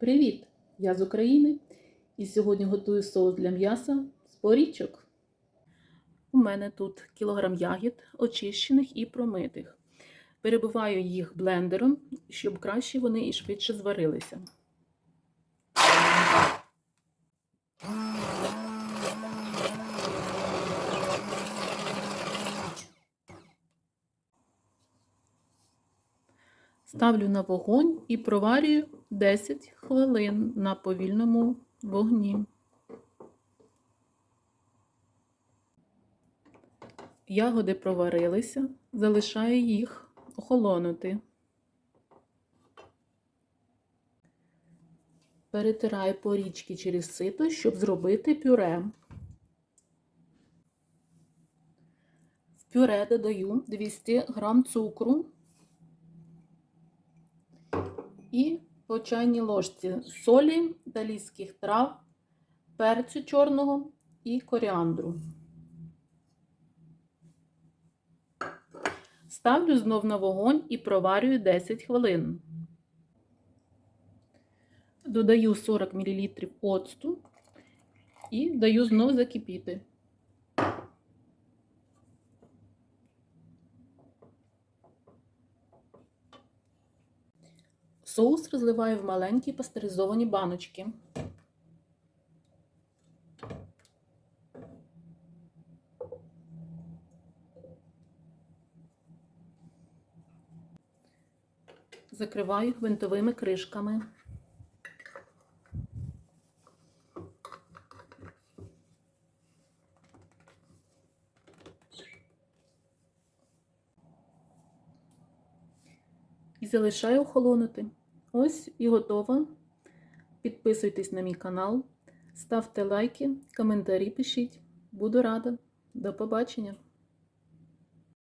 Привіт! Я з України і сьогодні готую соус для м'яса з порічок. У мене тут кілограм ягід, очищених і промитих. Перебиваю їх блендером, щоб краще вони і швидше зварилися. Ставлю на вогонь і проварюю 10 хвилин на повільному вогні. Ягоди проварилися, залишаю їх охолонути. Перетираю порічки через сито, щоб зробити пюре. В пюре додаю 200 г цукру і по чайній ложці солі, італійських трав, перцю чорного і коріандру. Ставлю знов на вогонь і проварюю 10 хвилин. Додаю 40 мл оцту і даю знов закипіти. Соус розливаю в маленькі пастеризовані баночки. Закриваю гвинтовими кришками. І залишаю охолонути. Ось і готово. Підписуйтесь на мій канал, ставте лайки, коментарі пишіть. Буду рада. До побачення!